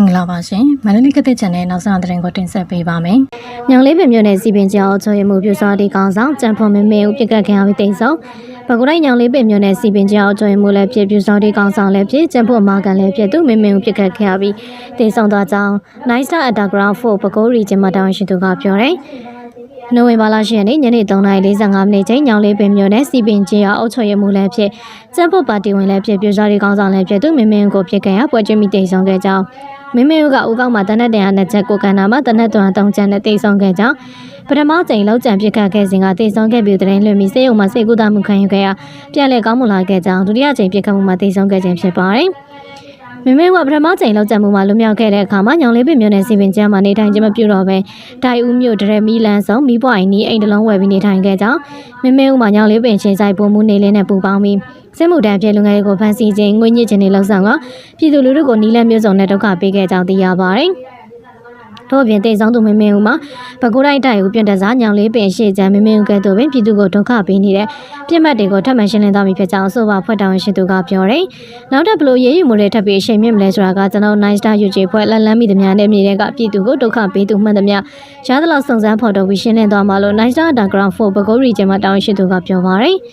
င်္ဂလာပါရှင်မန္တလေးကတဲ့ channel နောက်ဆုံးသတင်းကိုတင်ဆက်ပေးပါမယ်ညောင်လေးပင်မြို့နယ်စီပင်ကျောင်းအချိုရမှုပြစောတီကောင်ဆောင်ကြံဖွန်မင်းမင်းဦးပြက်ကတ်ခံရပြီးတိတ်ဆုံးဘကုတိုင်းညောင်လေးပင်မြို့နယ်စီပင်ကျောင်းအချိုရမှုလည်းဖြစ်ပြစောတီကောင်ဆောင်လည်းဖြစ်ကြံဖွန်မာကန်လည်းဖြစ်သူမင်းမင်းဦးပြက်ကတ်ခံရပြီးတိတ်ဆုံးသွားကြောင်း Nice Star Underground 4ဘကုရီကျင်းမတောင်းရှိသူကပြောတယ်နိုဝင်ဘာလ10ရက်နေ့ညနေ3:45မိနစ်ချိန်ညောင်လေးပင်မြို့နယ်စီပင်ကျောင်းအုပ်ချုပ်ရမှုလည်းဖြစ်ကျန်းဖို့ပါတီဝင်လည်းဖြစ်ပြစောတီကောင်ဆောင်လည်းဖြစ်သူမင်းမင်းဦးကိုဖြစ်ခဲ့ရပွဲချင်းမိတိတ်ဆုံးခဲ့ကြောင်း မင်းမင်းဦးကဦးကောက်မှာတနက်တန်ရနှစ်ချက်ကိုကန်နာမှာတနက်တွန်သုံးချက်နဲ့တိတ်ဆုံးခဲ့ကြောင်းပထမကြိမ်လောက်ကြံပြစ်ခတ်ခဲ့စဉ်ကတိတ်ဆုံးခဲ့ပြီးတဲ့ရင်လွှင့်ပြီးစေယုံမှာစိတ်ကူးတာမှုခံယူခဲ့ရပြန်လည်ကောင်းမွန်လာခဲ့ကြောင်းဒုတိယကြိမ်ပြစ်ခတ်မှုမှာတိတ်ဆုံးခဲ့ခြင်းဖြစ်ပါတယ် မင်းမင်းကပထမကြိမ်လောက်ကြံမှုမှာလွတ်မြောက်ခဲ့တဲ့အခါမှာညောင်လေးပင်မြို့နယ်စီပင်ကျမ်းမှာနေထိုင်ခြင်းမပြုတော့ဘဲတိုင်ဦးမြို့ဒရမီလန်ဆောင်မိပွားအိမ်နီးအိမ်တလုံးဝယ်ပြီးနေထိုင်ခဲ့ကြောင်းမင်းမင်းဦးမှာညောင်လေးပင်ချိန်ဆိုင်ပုံမှုနေလင်းနဲ့ပူပေါင်းပြီးစစ်မှုတန်းပြည်လူငယ်တွေကိုဖမ်းဆီးခြင်းငွေညစ်ခြင်းတွေလှုပ်ဆောင်ကပြည်သူလူထုကိုနီးလန်းမျိုးစုံနဲ့ဒုက္ခပေးခဲ့ကြောင်းသိရပါတယ်။ ထို့အပြင်တိတ်ဆောင်သူမင်းမင်းဦးမှာဘကူတိုင်းတိုက်ဦးပြန့်တစားညောင်လေးပင်ရှေ့ချမ်းမင်းမင်းဦးကဲ့သို့ပင်ပြည်သူကိုဒုက္ခပေးနေတဲ့ပြစ်မှတ်တွေကိုထပ်မံရှင်းလင်းသွားပြီဖြစ်ကြောင်းအဆိုပါဖွဲ့တောင်းရှင်သူကပြောတယ်။နောက်ထပ်ဘလို့ရေးယူမှုတွေထပ်ပြီးအချိန်မြင့်မလဲဆိုတာကကျွန်တော် Nice Star UJ ဖွဲ့လက်လန်းမိသမျှနဲ့မြေတွေကပြည်သူကိုဒုက္ခပေးသူမှန်သမျှရသလောက်စုံစမ်းဖော်ထုတ်ပြီးရှင်းလင်းသွားမှာလို့ Nice Star Underground 4ဘကူရီကျင်းမှာတောင်းရှင်သူကပြောပါတယ်။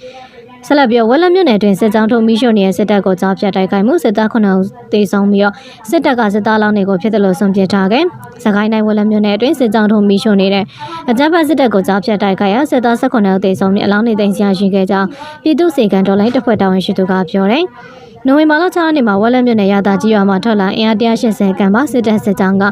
ဆက်လက်ပြီးဝက်လက်မြို့နယ်တွင်စစ်ကြောင်းထုံမီးရှို့နေတဲ့စစ်တပ်ကိုကြားဖြတ်တိုက်ခိုက်မှုစစ်သား9ဦးသေဆုံးပြီးတော့စစ်တပ်ကစစ်သားလောင်းတွေကိုဖြစ်တယ်လို့ဆုံးဖြတ်ထားခဲ့။စကိုင်းတိုင်းဝက်လက်မြို့နယ်အတွင်းစစ်ကြောင်းထုံမီးရှို့နေတဲ့အကြမ်းဖက်စစ်တပ်ကိုကြားဖြတ်တိုက်ခိုက်ရာစစ်သား19ဦးသေဆုံးပြီးအလောင်းတွေသိမ်းဆရာရှိခဲ့ကြောင်းပြည်သူ့စေကန်တော်လိုင်းတပ်ဖွဲ့တာဝန်ရှိသူကပြောတယ်။ နိုဝင်ဘာလ6ရက်နေ့မှာဝက်လက်မြို့နယ်ရတာကြီးရွာမှာထွက်လာအင်အား180ခန့်ပါစစ်တပ်စစ်ကြောင်းက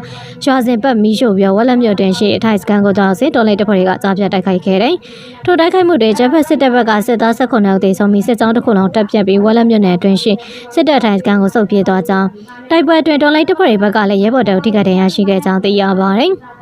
ရွာစဉ်ပတ်မီးရှို့ပြီးဝက်လက်မြို့တွင်ရှိအထိုက်စကန်ကိုကြောက်စစ်တော်လိုက်တပ်ဖွဲ့တွေကကြားပြတ်တိုက်ခိုက်ခဲ့တယ်။ထိုတိုက်ခိုက်မှုတွေကျဖက်စစ်တပ်ဘက်ကစစ်သား18ဦးသေဆုံးပြီးစစ်ကြောင်းတစ်ခုလုံးတပ်ပြတ်ပြီးဝက်လက်မြို့နယ်အတွင်းရှိစစ်တပ်ထိုင်စကန်ကိုစုပ်ပြေးသွားကြောင်းတိုက်ပွဲအတွင်းတော်လိုက်တပ်ဖွဲ့တွေဘက်ကလည်းရဲဘော်တပ်ထိခိုက်ဒဏ်ရာရှိခဲ့ကြောင်းသိရပါတယ်။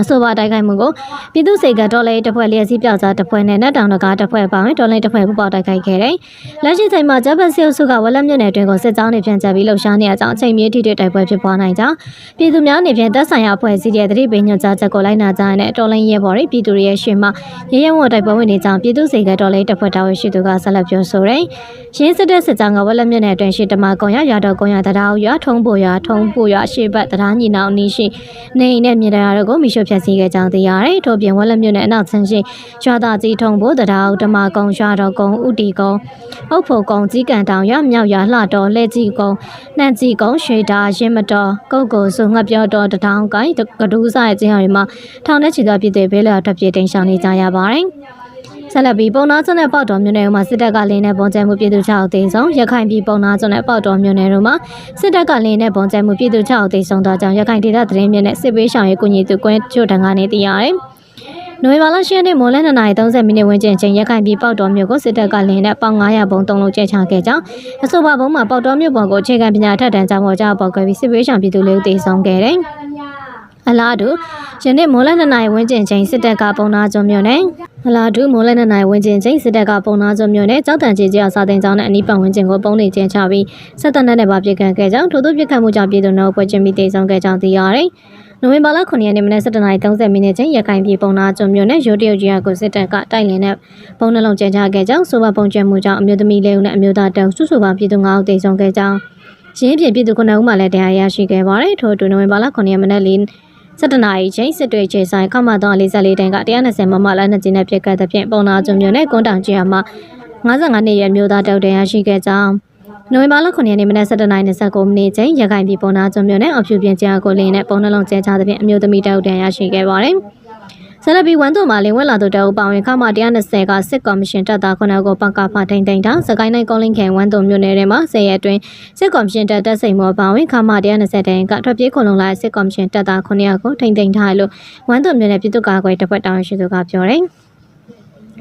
အဆိုပါတိုက်ခိုက်မှုကိုပြည်သူ့စေကတော်လေးတပ်ဖွဲ့လျက်စီးပြောက်ကြားတပ်ဖွဲ့နဲ့နတ်တောင်တကားတပ်ဖွဲ့ပေါင်းတော်လေးတပ်ဖွဲ့ပူးပေါင်းတိုက်ခိုက်ခဲ့တယ်။လက်ရှိချိန်မှာဂျပန်စစ်အုပ်စုကဝက်လက်မြို့နယ်တွင်ကိုစစ်ကြောင်းတွေဖြန့်ချပြီးလှုပ်ရှားနေတဲ့အကြောင်းအချိန်မြေထိတွေ့တိုက်ပွဲဖြစ်ပွားနိုင်ကြောင်းပြည်သူများအနေဖြင့်တပ်ဆိုင်ရာအဖွဲ့အစည်းရဲ့တတိပင်ညွှန်ကြားချက်ကိုလိုက်နာကြရတဲ့တော်လိုင်းရဲဘော်တွေပြည်သူတွေရဲ့ရှေ့မှာရဲရဲဝံ့တိုက်ပွဲဝင်နေကြောင်းပြည်သူ့စေကတော်လေးတပ်ဖွဲ့တာဝန်ရှိသူကဆက်လက်ပြောဆိုတယ်။ရင်းစစ်တဲ့စစ်ကြောင်းကဝက်လက်မြို့နယ်အတွင်းရှိတမကုံရရတော်ကုံရတရားရွာထုံးပိုရွာထုံးပိုရွာရှေ့ဘက်တရားညီနောင်နီးရှိနေအိမ်နဲ့မြေတရားတို့ကိုမိရှုဖျက်ဆီးခဲ့ကြောင်းသိရတယ်။ထို့ပြင်ဝက်လက်မြို့နယ်အနောက်ဆန်းရှိရွာသားကြီးထုံဖို့တရားဓမ္မကုံရွာတော်ကုံဥတီကုံအုတ်ဖို့ကုံကြီးကန်တောင်ရွာမြောက်ရွာလှတော်လက်ကြီးကုံနှန့်ကြီးကုံရွှေတာရင်းမတော်ကုတ်ကိုစုငှက်ပြောတော်တထောင်ကိုင်းကဒူးဆိုင်ချင်းဟာတွေမှာထောင်နဲ့ချီသောပြည်သူဘဲလာထွက်ပြေးတိန်ရှောင်နေကြရပါတယ်။ ဆက်လက်ပြီးပုံနာကျွန်းနဲ့ပေါတော်မြို့နယ်မှာစစ်တပ်ကလင်းနဲ့ပုံကျဲမှုပြည်သူ6ဦးသေဆုံးရခိုင်ပြည်ပုံနာကျွန်းနဲ့ပေါတော်မြို့နယ်တို့မှာစစ်တပ်ကလင်းနဲ့ပုံကျဲမှုပြည်သူ6ဦးသေဆုံးသွားကြောင်းရခိုင်ဒေသသတင်းမြစ်နဲ့စစ်ပေးဆောင်ရေးကုညီသူကွင်းချို့တန်းကနေသိရတယ်။နိုဝင်ဘာလ10ရက်နေ့မိုးလယ်2:30မိနစ်ဝန်းကျင်ချိန်ရခိုင်ပြည်ပေါတော်မြို့ကိုစစ်တပ်ကလင်းနဲ့ပေါင်900ဘုံတုံးလုံးကျဲချခဲ့ကြောင်းအဆိုပါဘုံမှာပေါတော်မြို့ပေါ်ကိုအခြေခံပညာထက်တန်းကျောင်းပေါ်ကြောက်ပေါက်ခဲ့ပြီးစစ်ပေးဆောင်ပြည်သူလေးဦးသေဆုံးခဲ့တယ်။ အလားတူယနေ့မိုးလ2နာရီဝန်းကျင်ချိန်စစ်တပ်ကပုံနာကျွမြို့နယ်အလားတူမိုးလ2နာရီဝန်းကျင်ချိန်စစ်တပ်ကပုံနာကျွမြို့နယ်ကြောက်တန်ချေကြီးအစာတင်ကျောင်းနဲ့အနီးပတ်ဝန်းကျင်ကိုပုံနေကျင်းချပြီးစစ်တပ်နဲ့ပါပြစ်ခတ်ခဲ့ကြောင်းထို့သို့ပြစ်ခတ်မှုကြောင့်ပြည်သူတို့ပွဲချင်းမိတိဆောင်ခဲ့ကြောင်းသိရပါတယ်။နိုဝင်ဘာလ9ရက်နေ့မနက်7:30မိနစ်ချိန်ရခိုင်ပြည်ပုံနာကျွမြို့နယ်ရိုးတရုတ်ကြီးကိုစစ်တပ်ကတိုက်လင်တဲ့ပုံနှလုံးကျင်းချခဲ့ကြောင်းဆိုပါပုံကျဲမှုကြောင့်အမျိုးသမီးလေးဦးနဲ့အမျိုးသားတဦးစုစုပေါင်းပြည်သူ9ဦးတိဆောင်ခဲ့ကြောင်းရင်းပြင်ပြည်သူ9ဦးမှလည်းတရားရရှိခဲ့ပါတယ်။ထို့အတူနိုဝင်ဘာလ9ရက်မနက်4 7နာရီချိန်စစ်တွေခြေဆိုင်ခမ344တန်းက120မမလက်နှစ်ကျင်းနဲ့ပြက်ကတ်တဲ့ဖြင့်ပုံနာကျွမြို့နဲ့ကွန်းတောင်ကျေးရွာမှာ55နှစ်ရွယ်မျိုးသားတောက်တန်ရရှိခဲ့ကြောင်းနိုဝင်ဘာလ9ရက်နေ့မနက်7:29မိနစ်ချိန်ရခိုင်ပြည်ပုံနာကျွမြို့နယ်အဖြူပြင်ကျေးရွာကိုလင်းနဲ့ပုံနှလုံးကျဲချသဖြင့်အမျိုးသမီးတောက်တန်ရရှိခဲ့ပါတယ်။ ဆလဘီဝန်တို့မှာလင်ဝက်လာတို့တအုပ်ပါဝင်ခမ120ကစစ်ကော်မရှင်တပ်သားခုနကိုပကဖထိန်ထိန်တာစကိုင်းနိုင်ကောလင်းခဲဝန်တို့မြို့နယ်ထဲမှာ10ရက်အတွင်းစစ်ကော်မရှင်တပ်တပ်စိန်မောပါဝင်ခမ120တိုင်ကထွက်ပြေးခုံလုံလာစစ်ကော်မရှင်တပ်သား900ကိုထိန်ထိန်ထားလို့ဝန်တို့မြို့နယ်ပြည်သူ့ကာကွယ်တပ်ဖွဲ့တာဝန်ရှိသူကပြောတယ်။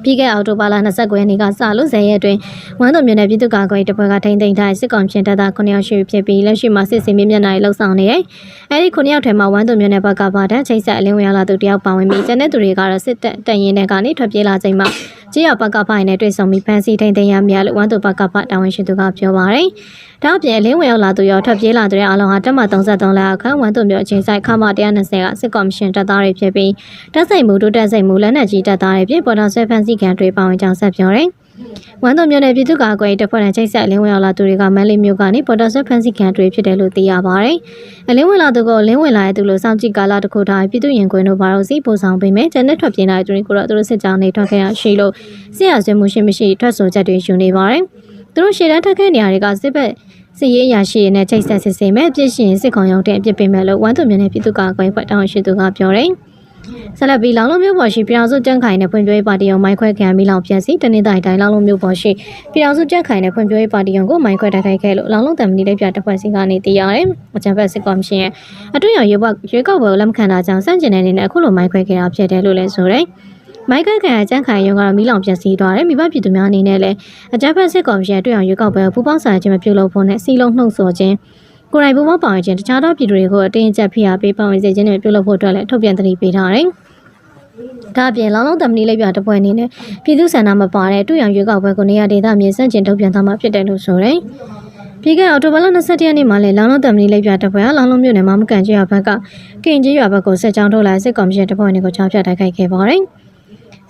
ပြီးခဲ့အောက်တိုဘာလ29ရက်နေ့ကစလို့ဇယ်ရဲအတွင်းဝမ်းတော်မြို့နယ်ပြည်သူ့ကာကွယ်တပ်ဖွဲ့ကထိန်းသိမ်းထားစစ်ကောင်ချင်းတပ်သား9ယောက်ရှိဖြစ်ပြီးလက်ရှိမှာစစ်စင်မြင့်မျက်နှာလှုပ်ဆောင်နေတယ်။အဲဒီ9ယောက်ထဲမှာဝမ်းတော်မြို့နယ်ဘက်ကပါတဲ့ချိန်ဆက်အလင်းဝင်လာသူတယောက်ပါဝင်ပြီးကျန်တဲ့သူတွေကတော့စစ်တပ်တရင်တွေကနေထွက်ပြေးလာချိန်မှာ ကြေးရဘက်ကဖိုင်နဲ့တွေ့ဆုံပြီးဖမ်းဆီးထိန်းသိမ်းရမြလို့ဝမ်းတော်ဘက်ကပါတာဝန်ရှိသူကပြောပါရယ်။ဒါအပြင်အလင်းဝင်ရောက်လာသူရောထွက်ပြေးလာတဲ့အလုံးဟာတက်မ33လအခန်းဝမ်းတော်မြို့အချိန်ဆိုင်ခမ120ကစစ်ကော်မရှင်တပ်သားတွေဖြစ်ပြီးတပ်စိတ်မှုတိုးတက်စိတ်မှုလက်နက်ကြီးတပ်သားတွေဖြစ်ပေါ်တော်ဆွဲဖမ်းဆီးခံတွေပါဝင်ကြောင်းဆက်ပြောတယ်။ ဝမ်တုံမြို့နယ်ပြည်သူ့ကာကွယ်ရေးတပ်ဖွဲ့နဲ့ချိတ်ဆက်အလင်းဝင်ရောက်လာသူတွေကမန်လေးမြို့ကနေပေါ်တာဆွဲဖန်စီကန်တွေဖြစ်တယ်လို့သိရပါတယ်။အလင်းဝင်လာသူကိုအလင်းဝင်လာတဲ့သူလို့စောင့်ကြည့်ကာလတစ်ခုထားပြည်သူရင်ခွင်တို့ဘာလို့စီပို့ဆောင်ပေးမယ်။ကျန်တဲ့ထွက်ပြေးလာတဲ့သူတွေကိုတော့သူတို့စစ်ကြောင်းနေထွက်ခဲ့ရရှိလို့ဆရာဆွေးမှုရှိမရှိထွက်ဆိုချက်တွေယူနေပါတယ်။သူတို့ရှေ့တန်းထက်ခဲနေရာတွေကစစ်ဘက်စစ်ရေးအရာရှိတွေနဲ့ချိတ်ဆက်စစ်ဆေးမယ်အပြစ်ရှင်စစ်ကောင်ရောက်တဲ့အပြစ်ပေးမယ်လို့ဝမ်တုံမြို့နယ်ပြည်သူ့ကာကွယ်ရေးဖွဲ့တောင်းရှိသူကပြောတယ်။ ဆက်လက်ပြီးလောင်လုံးမျိုးပေါ်ရှိပြည်အောင်စုကြန့်ခိုင်နဲ့ဖွံ့ဖြိုးရေးပါတီရုံမိုင်းခွဲခံမိလောင်ပြန်စီတနေ့တိုင်းတိုင်းလောင်လုံးမျိုးပေါ်ရှိပြည်အောင်စုကြန့်ခိုင်နဲ့ဖွံ့ဖြိုးရေးပါတီရုံကိုမိုင်းခွဲတိုက်ခိုက်ခဲ့လို့လောင်လုံးတံမဏိလေးပြတပ်ဖွဲ့စီကနေသိရတယ်။အကြံဖက်စစ်ကော်မရှင်ရဲ့အတွင်းရောက်ရွေးကောက်ရွေးကောက်ပွဲကိုလက်မခံတာကြောင့်စန့်ကျင်တဲ့အနေနဲ့အခုလိုမိုင်းခွဲခဲ့တာဖြစ်တယ်လို့လည်းဆိုတယ်။မိုက်ခက်ခံအကြမ်းခံရုံကတော့မိလောင်ပြက်စီးသွားတယ်မိဘပြည်သူများအနေနဲ့လည်းအကြမ်းဖက်စစ်ကော်မရှင်အတွက်အောင်ရွေးကောက်ပွဲပူးပေါင်းဆောင်ရွက်ခြင်းမပြုလုပ်ဖို့နဲ့စီလုံးနှုတ်ဆော်ခြင်း ကိုယ်တိုင်ပူးပေါင်းပါဝင်ခြင်းတခြားသောပြည်သူတွေကိုအတင်းအကျပ်ဖိအားပေးပါဝင်စေခြင်းတွေပြုလုပ်ဖို့အတွက်လည်းထုတ်ပြန်သတိပေးထားတယ်။ဒါအပြင်လောင်လုံးတမနီလေးပြတပွဲအနေနဲ့ပြည်သူ့ဆန္ဒမပါတဲ့တွေ့ရန်ရွေးကောက်ပွဲကိုနေရာဒေသမြေစန့်ကျင်ထုတ်ပြန်သွားမှာဖြစ်တယ်လို့ဆိုတယ်။ပြီးခဲ့အော်တိုဘာလ21ရက်နေ့မှာလည်းလောင်လုံးတမနီလေးပြတပွဲကလောင်လုံးမြို့နယ်မှာမကန်ကျွော်ဘက်ကကင်ကျွော်ဘက်ကိုစစ်ကြောင်းထုတ်လာစစ်ကော်မရှင်တပွဲတွေကိုချောင်းပြတိုက်ခိုက်ခဲ့ပါတယ်။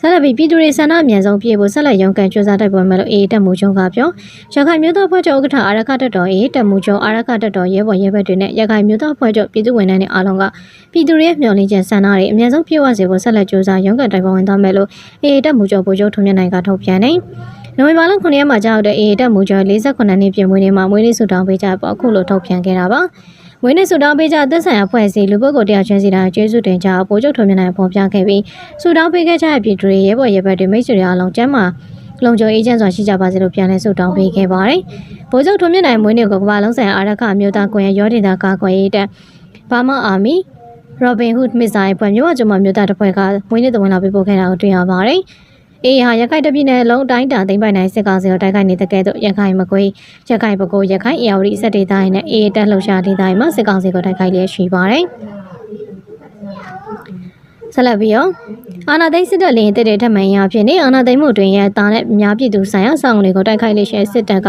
ဆက်လက်ပြီးပြည်သူတွေဆန္ဒအမြန်ဆုံးပြေဖို့ဆက်လက်ရုံးကန်ကြိုးစားတိုက်ပွဲမယ်လို့အေးတက်မှုချုံကပြောရခိုင်မျိုးသားဖွဲ့ချုပ်ဥက္ကဋ္ဌအာရခတက်တော်အေးတက်မှုချုံအာရခတက်တော်ရဲဘော်ရဲဘက်တွေနဲ့ရခိုင်မျိုးသားဖွဲ့ချုပ်ပြည်သူဝန်ထမ်းတွေအားလုံးကပြည်သူတွေရဲ့မျှော်လင့်ချက်ဆန္ဒတွေအမြန်ဆုံးပြေဝစေဖို့ဆက်လက်ကြိုးစားရုံးကန်တိုက်ပွဲဝင်သွားမယ်လို့အေးတက်မှုချုံဗိုလ်ချုပ်ထုံမြင့်နိုင်ကထုတ်ပြန်နေနိုဝင်ဘာလ9ရက်မှာကြောက်တဲ့အေးတက်မှုကျော်48နှစ်ပြည့်မွေးနေ့မှာမွေးနေ့ဆုတောင်းပေးကြပေါ့အခုလိုထုတ်ပြန်ခဲ့တာပါ မွေးနေ့ဆုတောင်းပေးကြသက်ဆိုင်ရာဖွဲ့စည်းလူပုဂ္ဂိုလ်တရားချင်းစီတိုင်းကျေးဇူးတင်ကြဗိုလ်ချုပ်ထုံမြင့်နိုင်ပေါ်ပြခဲ့ပြီးဆုတောင်းပေးခဲ့ကြတဲ့ပြည်သူတွေရဲဘော်ရဲဘက်တွေမိတ်ဆွေတွေအားလုံးကျမ်းမာလုံခြုံအေးချမ်းစွာရှိကြပါစေလို့ပြန်လည်ဆုတောင်းပေးခဲ့ပါတယ်။ဗိုလ်ချုပ်ထုံမြင့်နိုင်မွေးနေ့ကိုကမ္ဘာလုံးဆိုင်ရာအာရခအမျိုးသားကွန်ရက်ရောဒေတာကာကွယ်ရေးတပ်ဘာမအာမီ Robin Hood မစ်ဇိုင်းဖွဲ့မြို့ဝကျမမြို့သားတစ်ဖွဲ့ကမွေးနေ့သဝင်လာပေးပို့ခဲ့တာကိုတွေ့ရပါတယ်။ အေးဟာရခိုင်တပြည်နယ်လုံးတိုင်းတာသိမ့်ပိုင်နိုင်စစ်ကောင်စီကိုတိုက်ခိုက်နေတဲ့ကဲ့သို့ရခိုင်မကွေးရခိုင်ပကိုးရခိုင်အေရီစက်ဒေသရင်းနဲ့အေးတက်လှုပ်ရှားဒေသရင်းမှာစစ်ကောင်စီကိုတိုက်ခိုက်လျက်ရှိပါတယ်။ဆက်လက်ပြီးတော့အာနာသိန်းစစ်တပ်လင်းတဲ့တဲ့ထမှန်ရဖြစ်နေအာနာသိန်းမှုတွင်ရတာနဲ့အများပြည်သူဆိုင်ရာဆောင်တွေကိုတိုက်ခိုက်လေရှိစစ်တပ်က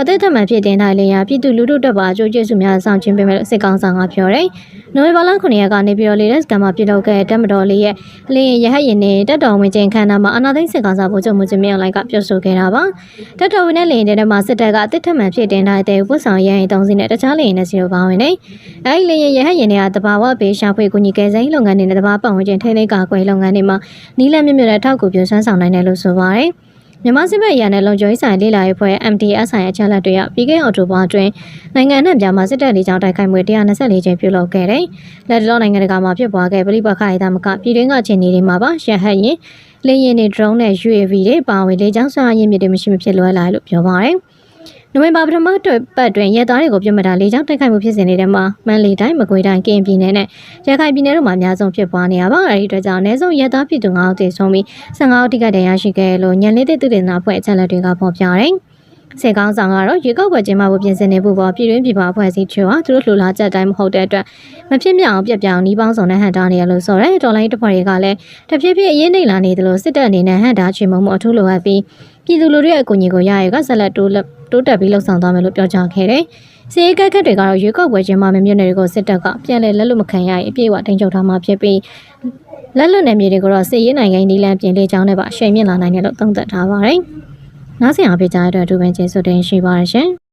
အသက်ထမှန်ဖြစ်တင်တိုင်းလေရပြည်သူလူထုတပ်ပါအကျိုးကျေးဇူးများဆောင်ခြင်းပေးမယ်လို့စစ်ကောင်ဆောင်ကပြောတယ်။ နိုဝင်ဘာလ9ရက်ကနေပြီးတော့လေလက်စကမှာပြုလုပ်ခဲ့တဲ့တပ်မတော်လေးရဲ့လင်းရဟတ်ရင်နဲ့တပ်တော်ဝင်ခြင်းခန္ဓာမှာအာနာသိန်းစစ်ကောင်ဆောင်ဗိုလ်ချုပ်မှုချင်းမြောင်လိုက်ကပြောဆိုခဲ့တာပါ။တပ်တော်ဝင်တဲ့လင်းတဲ့မှာစစ်တပ်ကအသက်ထမှန်ဖြစ်တင်တိုင်းတဲ့ဝတ်ဆောင်ရရင်တုံးစင်းနဲ့တခြားလင်းနဲ့စီလိုပါဝင်နေ။အဲဒီလင်းရဟတ်ရင်တွေကတဘာဝဘေးရှာဖွေကူညီကယ်ဆယ်ရေးလုပ်ငန်းတွေနဲ့တဘာပတ်ဝန်းကျင်ထိန်းသိမ်းကာကွယ်လုပ်ငန်းတွေမှာနီးလန်းမြင့်မြတ်တဲ့အထောက်အကူပြုဆွမ်းဆောင်နိုင်တယ်လို့ဆိုပါတယ်။ မြန်မာစစ်ဘက်အရာနဲ့လုံခြုံရေးဆိုင်လေးလာရေးဖွဲ့ MTS ဆိုင်အချက်လက်တွေကပြီးခဲ့အောက်တိုဘာအတွင်းနိုင်ငံနဲ့ပြားမှာစစ်တပ်လေးကြောင်းတိုက်ခိုက်မှု124ကြိမ်ပြုလုပ်ခဲ့တယ်။လက်တလောနိုင်ငံတကာမှာဖြစ်ပွားခဲ့ပြိပခါရသမကပြည်တွင်းကခြေနေတွေမှာပါရဟတ်ရင်လေရင်တွေ drone နဲ့ UAV တွေပါဝင်လေကြောင်းစွမ်းအားရင်းမြစ်တွေမရှိမဖြစ်လွဲလာလို့ပြောပါတယ်။ နိုဝင်ဘာပထမတွေ့ပတ်တွင်ရဲသားတွေကိုပြစ်မှတ်တာလေကြောင်းတိုက်ခိုက်မှုဖြစ်စဉ်တွေထဲမှာမန်လီတိုင်းမကွေးတိုင်းကရင်ပြည်နယ်နဲ့ရခိုင်ပြည်နယ်တို့မှာအများဆုံးဖြစ်ပွားနေရပါအဲဒီအတွက်ကြောင့်အနည်းဆုံးရဲသားပြည်သူ9ဦးသေဆုံးပြီး15ဦးထိခိုက်ဒဏ်ရာရှိခဲ့လို့ညနေတဲ့သူတွေနာဖွဲ့အချက်လက်တွေကဖော်ပြတယ်။စေကောင်းဆောင်ကတော့ရေကောက်ွယ်ကျင်းပဖို့ပြင်ဆင်နေဖို့ပေါ်ပြည်တွင်းပြည်ပအဖွဲ့အစည်းချို့ဟာသူတို့လှူလာချက်တိုင်းမဟုတ်တဲ့အတွက်မဖြစ်မြောင်ပြက်ပြောင်နှီးပေါင်းစုံနဲ့ဟန်တာနေရလို့ဆိုရဲဒေါ်လာတစ်ဖွဲ့တွေကလည်းတဖြည်းဖြည်းအရေးနှိမ့်လာနေသလိုစစ်တပ်အနေနဲ့ဟန်တာချေမှုမှုအထူးလိုအပ်ပြီး ပြည်သူလူထုရဲ့အကူအညီကိုရရကဆက်လက်တိုးတိုးတက်ပြီးလှုပ်ဆောင်သွားမယ်လို့ပြောကြားခဲ့တယ်။စီရေးကက်ခတ်တွေကတော့ရွေးကောက်ပွဲကျင်းပမယ့်မြို့နယ်တွေကိုစစ်တပ်ကပြန်လည်လက်လွတ်မခံရရင်အပြည့်အဝထိန်းချုပ်ထားမှာဖြစ်ပြီးလက်လွတ်နယ်မြေတွေကိုတော့စစ်ရေးနိုင်ငံနီလန်ပြင်လေကြောင်းနဲ့ပါအရှိန်မြင့်လာနိုင်တယ်လို့သုံးသပ်ထားပါတယ်။နောက်ဆက်အောင်ပြကြတဲ့အတွက်အထူးပင်ကျေးဇူးတင်ရှိပါရရှင်။